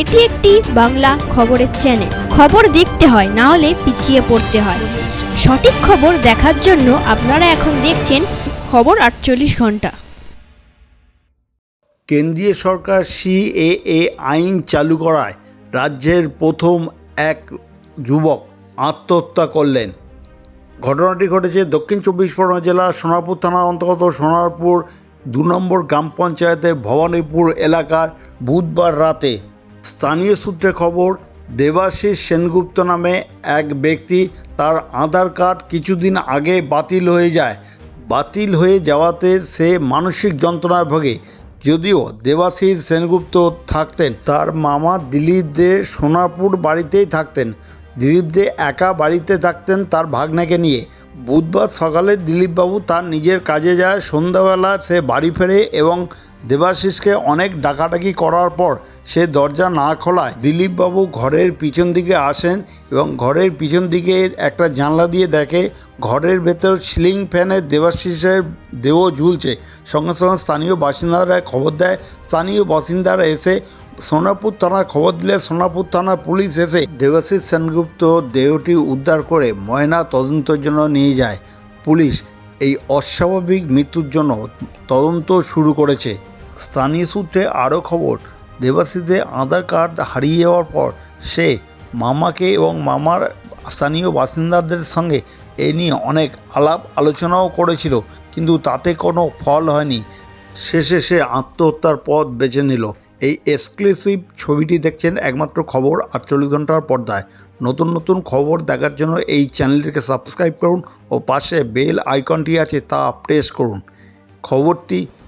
এটি একটি বাংলা খবরের চ্যানেল খবর দেখতে হয়, না হলে পিছিয়ে পড়তে হয়। সঠিক খবর দেখার জন্য আপনারা এখন দেখছেন খবর আটচল্লিশ ঘণ্টা। কেন্দ্রীয় সরকার সিএএ আইন চালু করায় রাজ্যের প্রথম এক যুবক আত্মহত্যা করলেন। ঘটনাটি ঘটেছে দক্ষিণ চব্বিশ পরগনা জেলার সোনারপুর থানার অন্তর্গত সোনারপুর দু নম্বর গ্রাম পঞ্চায়েতের ভবানীপুর এলাকার বুধবার রাতে। স্থানীয় সূত্রে খবর, দেবাশিস সেনগুপ্ত নামে এক ব্যক্তি তার আধার কার্ড কিছুদিন আগে বাতিল হয়ে যায়। বাতিল হয়ে যাওয়াতে সে মানসিক যন্ত্রণায় ভোগে। যদিও দেবাশিস সেনগুপ্ত থাকতেন, তার মামা দিলীপ দে সোনারপুর বাড়িতেই থাকতেন। দিলীপ দে একা বাড়িতে থাকতেন তার ভাগ্নেকে নিয়ে। বুধবার সকালে দিলীপবাবু তার নিজের কাজে যায়। সন্ধ্যাবেলা সে বাড়ি ফেরে এবং দেবাশিসকে অনেক ডাকাডাকি করার পর সে দরজা না খোলায় দিলীপবাবু ঘরের পিছন দিকে আসেন এবং ঘরের পিছন দিকে একটা জানলা দিয়ে দেখে ঘরের ভেতর সিলিং ফ্যানে দেবাশিসের দেহ ঝুলছে। সঙ্গে সঙ্গে স্থানীয় বাসিন্দারা খবর দেয়, স্থানীয় বাসিন্দারা এসে সোনাপুর থানায় খবর দিলে সোনাপুর থানা পুলিশ এসে দেবাশিস সেনগুপ্ত দেহটি উদ্ধার করে ময়না তদন্তের জন্য নিয়ে যায়। পুলিশ এই অস্বাভাবিক মৃত্যুর জন্য তদন্ত শুরু করেছে। স্থানীয় সূত্রে আরও খবর, দেবাশিসের আধার কার্ড হারিয়ে যাওয়ার পর সে মামাকে এবং মামার স্থানীয় বাসিন্দাদের সঙ্গে এ নিয়ে অনেক আলাপ আলোচনাও করেছিল, কিন্তু তাতে কোনো ফল হয়নি। শেষে সে আত্মহত্যার পথ বেছে নিল। এই এক্সক্লুসিভ ছবিটি দেখছেন একমাত্র খবর আটচল্লিশ ঘণ্টার পর্দায়। নতুন নতুন খবর দেখার জন্য এই চ্যানেলটিকে সাবস্ক্রাইব করুন ও পাশে বেল আইকনটি আছে তা প্রেস করুন। খবরটি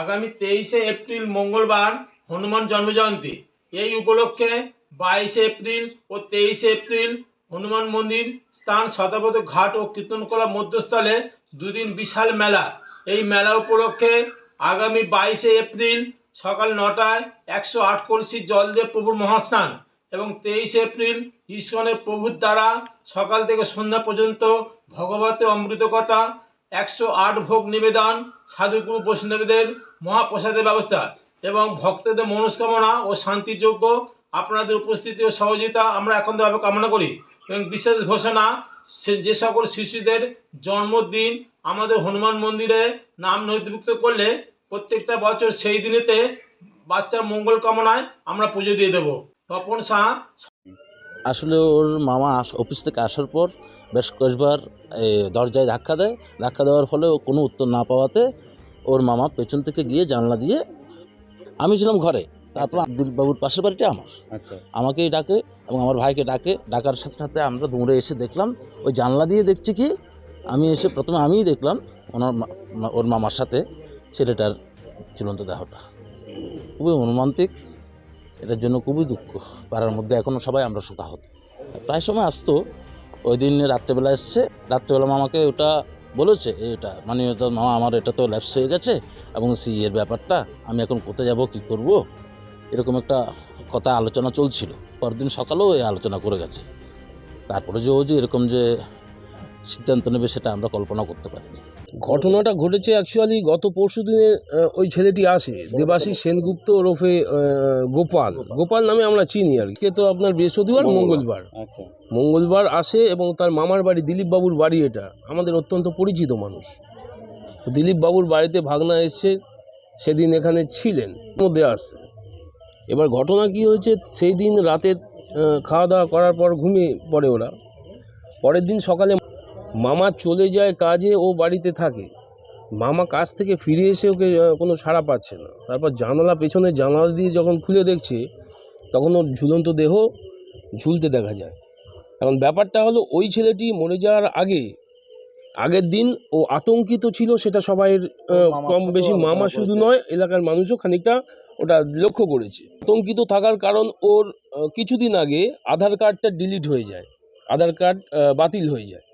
আগামী তেইশে এপ্রিল মঙ্গলবার হনুমান জন্মজয়ন্তী। এই উপলক্ষে বাইশে এপ্রিল ও তেইশে এপ্রিল হনুমান মন্দির, স্থান শতাব্দ ঘাট ও কীর্তনকলা মধ্যস্থলে দুদিন বিশাল মেলা। এই মেলা উপলক্ষে আগামী বাইশে এপ্রিল সকাল নটায় একশো আট কলসি জল দিয়ে প্রভুর মহাস্নান এবং তেইশে এপ্রিল ঈশ্বরের প্রভুর দ্বারা সকাল থেকে সন্ধ্যা পর্যন্ত ভগবতের অমৃত কথা একশো আট ভোগ নিবেদন, সাধুগুরু বৈষ্ণবদের মহাপ্রসাদের ব্যবস্থা এবং ভক্তদের মনস্কামনা ও শান্তিযোগ্য আপনাদের উপস্থিতি ও সহযোগিতা আমরা একান্তভাবে কামনা করি এবং বিশেষ ঘোষণা যে সকল শিশুদের জন্মদিন আমাদের হনুমান মন্দিরে নাম নথিভুক্ত করলে প্রত্যেকটা বছর সেই দিনেতে বাচ্চার মঙ্গল কামনায় আমরা পুজো দিয়ে দেবো। তপন শাহ, আসলে ওর মামা অফিস থেকে আসার পর বেশ কয়েকবার দরজায় ধাক্কা দেয়। ধাক্কা দেওয়ার ফলে কোনো উত্তর না পাওয়াতে ওর মামা পেছন থেকে গিয়ে জানলা দিয়ে আমি ছিলাম ঘরে। তারপর দিলীপবাবুর পাশের বাড়িটা আমার। আচ্ছা। আমাকেই ডাকে এবং আমার ভাইকে ডাকে। ডাকার সাথে সাথে আমরা দৌড়ে এসে দেখলাম ওই জানলা দিয়ে দেখছি কি? আমি এসে প্রথমে আমিই দেখলাম ওনার ওর মামার সাথে ছেলেটার চূড়ান্ত দেহটা। খুবই অনুমান্তিক এটার জন্য খুবই দুঃখ। পাড়ার মধ্যে এখনও সবাই আমরা শোকাহত। প্রায় সময় আসতো। ওই দিন রাত্রেবেলা এসছে। রাত্রেবেলা মামাকে ওটা বলেছে, এটা মানে মামা আমার এটা তো ল্যাপস হয়ে গেছে এবং সি এর ব্যাপারটা আমি এখন কোথায় যাব, কি করব? এরকম একটা কথা আলোচনা চলছিল। পরদিন সকালেও এই আলোচনা করে গেছে। তারপরে যে ও যে এরকম যে সিদ্ধান্ত নেবে, সেটা আমরা কল্পনা করতে পারিনি। ঘটনাটা ঘটেছে অ্যাকচুয়ালি গত পরশু দিনে ওই ছেলেটি আসে দেবাশিস সেনগুপ্ত ওরফে গোপাল। গোপাল নামে আমরা চিনি আর কি। তো আপনার বৃহস্পতিবার মঙ্গলবার। আচ্ছা। মঙ্গলবার আসে এবং তার মামার বাড়ি দিলীপ বাবুর বাড়ি এটা। আমাদের অত্যন্ত পরিচিত মানুষ। দিলীপ বাবুর বাড়িতে ভাগনা এসছে সেদিন এখানে ছিলেন মধ্যে আসছে এবার ঘটনা কি হয়েছে সেই দিন রাতে খাওয়া দাওয়া করার পর ঘুমিয়ে পড়ে ওরা। পরের দিন সকালে মামা চলে যায় কাজে ও বাড়িতে থাকে। মামা কাজ থেকে ফিরে এসে ওকে কোনো সাড়া পাচ্ছে না। তারপর জানালা পেছনে জানালা দিয়ে যখন খুলে দেখছে তখন ওর ঝুলন্ত দেহ ঝুলতে দেখা যায়। এখন ব্যাপারটা হলো ওই ছেলেটি মরে যাওয়ার আগে আগের দিন ও আতঙ্কিত ছিল সেটা সবাই কম বেশি মামা শুধু নয় এলাকার মানুষও খানিকটা ওটা লক্ষ্য করেছে। আতঙ্কিত থাকার কারণ ওর কিছুদিন আগে আধার কার্ডটা ডিলিট হয়ে যায়। আধার কার্ড বাতিল হয়ে যায়।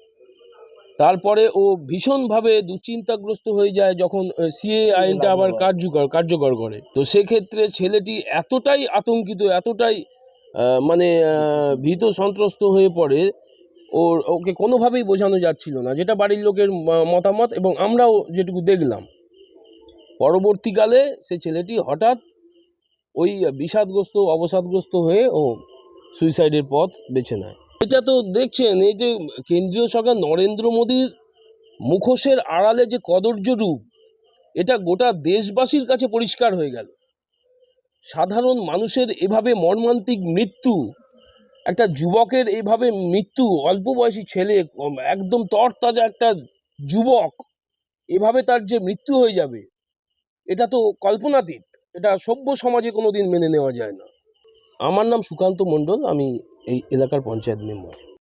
তারপরে ও ভীষণভাবে দুশ্চিন্তাগ্রস্ত হয়ে যায় যখন সিএ আইনটা আবার কার্যকর কার্যকর করে। তো সেক্ষেত্রে ছেলেটি এতটাই আতঙ্কিত এতটাই মানে ভীত সন্ত্রস্ত হয়ে পড়ে ওর ওকে কোনোভাবেই বোঝানো যাচ্ছিল না যেটা বাড়ির লোকের মতামত এবং আমরাও যেটুকু দেখলাম। পরবর্তীকালে সে ছেলেটি হঠাৎ ওই বিষাদগ্রস্ত অবসাদগ্রস্ত হয়ে ও সুইসাইডের পথ বেছে নেয়। এটা তো দেখছেন, এই যে কেন্দ্রীয় সরকার নরেন্দ্র মোদীর মুখোশের আড়ালে যে কদর্য রূপ, এটা গোটা দেশবাসীর কাছে পরিষ্কার হয়ে গেল। সাধারণ মানুষের এভাবে মর্মান্তিক মৃত্যু, একটা যুবকের এইভাবে মৃত্যু, অল্প বয়সী ছেলে, একদম তরতাজা একটা যুবক, এভাবে তার যে মৃত্যু হয়ে যাবে, এটা তো কল্পনাতীত, এটা সভ্য সমাজে কোনো দিন মেনে নেওয়া যায় না। আমার নাম সুকান্ত মণ্ডল, আমি এই এলাকার পঞ্চায়েত মেম্বার।